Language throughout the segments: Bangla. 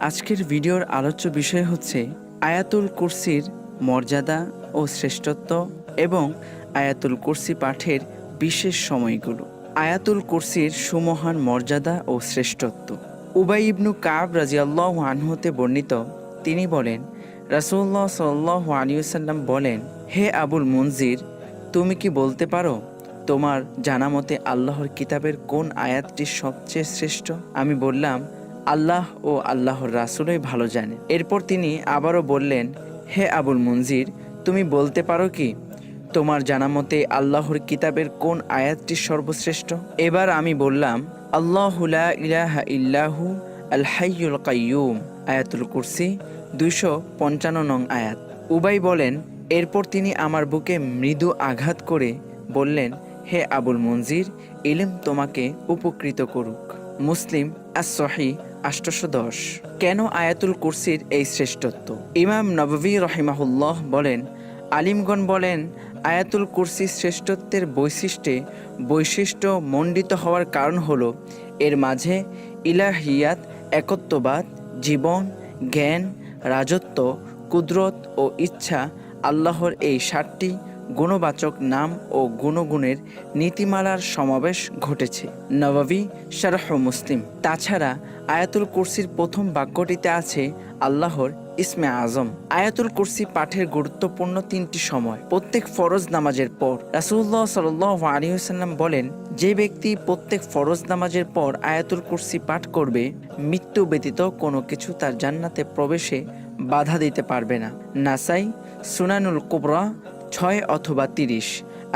আজকের ভিডিওর আলোচ্য বিষয় হচ্ছে আয়াতুল কুরসির মর্যাদা ও শ্রেষ্ঠত্ব এবং আয়াতুল কুরসি পাঠের বিশেষ সময়গুলো। আয়াতুল কুরসির সুমহান মর্যাদা ও শ্রেষ্ঠত্ব। উবাই ইবনু কাব রাজিয়াল্লাহ আনহুতে বর্ণিত, তিনি বলেন রাসুল্লাহ সাল্লাহ আলিউসাল্লাম বলেন, হে আবুল মঞ্জির তুমি কি বলতে পারো তোমার জানা মতে আল্লাহর কিতাবের কোন আয়াতটি সবচেয়ে শ্রেষ্ঠ? আমি বললাম আল্লাহ ও আল্লাহর রাসুলই ভালো জানেন এরপর তিনি আবারও বললেন, হে আবুল মঞ্জির তুমি বলতে পারো কি, তোমার জানা মতে আল্লাহর কিতাবের কোন আয়াতটি সর্বশ্রেষ্ঠ? এবার আমি বললাম, আল্লাহ লা ইলাহা ইল্লাহু আল হাইয়ুল কাইয়ুম, আয়াতুল কুরসি, দুইশো পঞ্চান্ন নং আয়াত। উবাই বলেন, এরপর তিনি আমার বুকে মৃদু আঘাত করে বললেন, হে আবুল মঞ্জির ইলিম তোমাকে উপকৃত করুক। মুসলিম আসহি আষ্টশো দশ। কেন আয়াতুল কুরসির এই শ্রেষ্ঠত্ব? ইমাম নবভী রহিমাহুল্লাহ বলেন, আলিমগণ বলেন, আয়াতুল কুরসি শ্রেষ্ঠত্বের বৈশিষ্ট্যে বৈশিষ্ট্য মণ্ডিত হওয়ার কারণ হল, এর মাঝে ইলাহিয়াত, একত্ববাদ, জীবন, জ্ঞান, রাজত্ব, কুদরত ও ইচ্ছা, আল্লাহর এই সাতটি গুণবাচক নাম ও গুণগুণের নীতিমালার সমাবেশ ঘটেছে। নবাবী শারহ মুসলিম। তাছাড়া আয়াতুল কুরসির প্রথম বাক্যটিতে আছে আল্লাহর ইসমে আজম। আয়াতুল কুরসি পাঠের গুরুত্বপূর্ণ তিনটি সময়। প্রত্যেক ফরজ নামাজের পর রাসুল্লাহ সাল আলিহাল্লাম বলেন, যে ব্যক্তি প্রত্যেক ফরজ নামাজের পর আয়াতুল কুরসি পাঠ করবে, মৃত্যু ব্যতীত কোনো কিছু তার জান্নাতে প্রবেশে বাধা দিতে পারবে না। নাসাই সুনানুল কুবরা ছয় অথবা তিরিশ।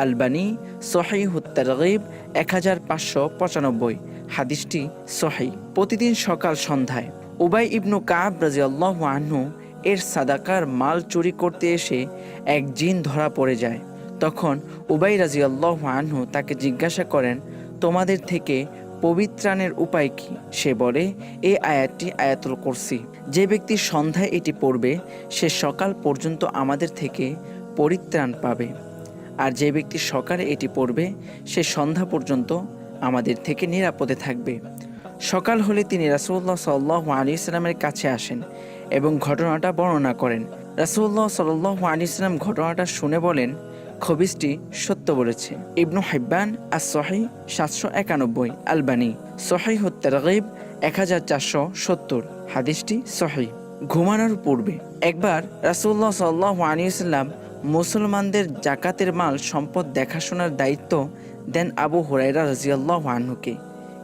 আলবানি সহি হুত্তারগিব এক হাজার পাঁচশো পঁচানব্বই। হাদিসটি সহি প্রতিদিন সকাল সন্ধ্যায় উবাই ইবনু কাব রাজিয়াল্লাহ আহ্নু এর সাদাকার মাল চুরি করতে এসে এক জিন ধরা পড়ে যায়। তখন উবাই রাজিয়াল্লাহ আহ্নু তাকে জিজ্ঞাসা করেন, তোমাদের থেকে পবিত্রাণের উপায় কি? সে বলে এই আয়াতটি আয়াতুল করছি যে ব্যক্তি সন্ধ্যায় এটি পড়বে, সে সকাল পর্যন্ত আমাদের থেকে পরিত্রাণ পাবে। আর যে ব্যক্তি সকালে এটি পড়বে, সে সন্ধ্যা পর্যন্ত আমাদের থেকে নিরাপদে থাকবে। সকাল হলে তিনি রাসুল্লাহ সাল্লাহ আলী ইসলামের কাছে আসেন এবং ঘটনাটা বর্ণনা করেন। রাসুল্লাহ সাল্লাহ আলী ইসলাম ঘটনাটা শুনে বলেন, খবিসটি সত্য বলেছে। ইবনু হাইব্বান আর সহি সাতশো একানব্বই আলবানি সহি হত্যারগিব এক হাজার চারশো সত্তর, হাদিসটি সহি ঘুমানোর পূর্বে একবার রাসুল্লাহ সাল্লাহ আলিয়াল্লাম মুসলমানদের জাকাতের মাল সম্পদ দেখাশোনার দায়িত্ব দেন আবু হুরাইরা রাজিয়াল্লাহ আনহুকে।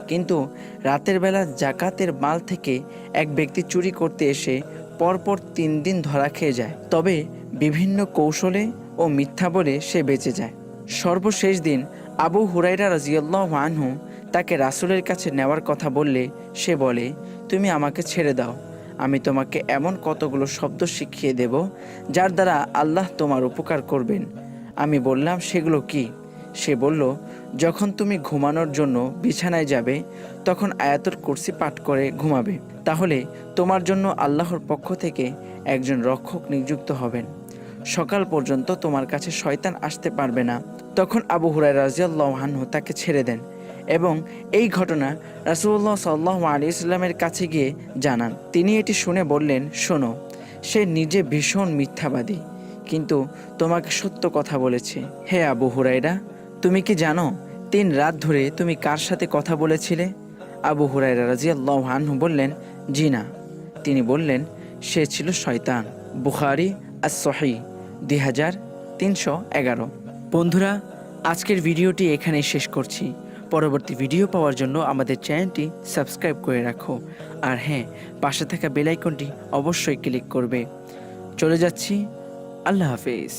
কিন্তু রাতের বেলা জাকাতের মাল থেকে এক ব্যক্তি চুরি করতে এসে পরপর তিন দিন ধরা খেয়ে যায়। তবে বিভিন্ন কৌশলে ও মিথ্যা বলে সে বেঁচে যায়। সর্বশেষ দিন আবু হুরাইরা রাজিয়াল্লাহ আনহু তাকে রাসুলের কাছে নেওয়ার কথা বললে সে বলে, তুমি আমাকে ছেড়ে দাও। আমি তোমাকে এমন কতগুলো শব্দ শিখিয়ে দেব, যার দ্বারা আল্লাহ তোমার উপকার করবেন। আমি বললাম, সেগুলো কি? সে বলল, যখন তুমি ঘুমানোর জন্য বিছানায় যাবে, তখন আয়াতুল কুরসি পাঠ করে ঘুমাবে। তাহলে তোমার জন্য আল্লাহর পক্ষ থেকে একজন রক্ষক নিযুক্ত হবেন। সকাল পর্যন্ত তোমার কাছে শয়তান আসতে পারবে না। তখন আবু হুরাই রাজিয়াল্লাহানহু তাকে ছেড়ে দেন। এবং এই ঘটনা রাসুল্লাহ সাল্লাহ আলী ইসলামের কাছে গিয়ে জানান। তিনি এটি শুনে বললেন, শোনো, সে নিজে ভীষণ মিথ্যাবাদী, কিন্তু তোমাকে সত্য কথা বলেছে। হে আবু হুরাইরা তুমি কি জানো, তিন রাত ধরে তুমি কার সাথে কথা বলেছিলে? আবু হুরাইরা রাজিয়াল্লাহ আনহু বললেন, জি না। তিনি বললেন, সে ছিল শয়তান। বুখারি আর সহি দুই হাজার তিনশো এগারো। বন্ধুরা, আজকের ভিডিওটি এখানেই শেষ করছি। পরবর্তী ভিডিও পাওয়ার জন্য আমাদের চ্যানেলটি সাবস্ক্রাইব করে রাখো। আর হ্যাঁ পাশে থাকা বেলাইকনটি অবশ্যই ক্লিক করবে। চলে যাচ্ছি। আল্লাহ হাফেজ।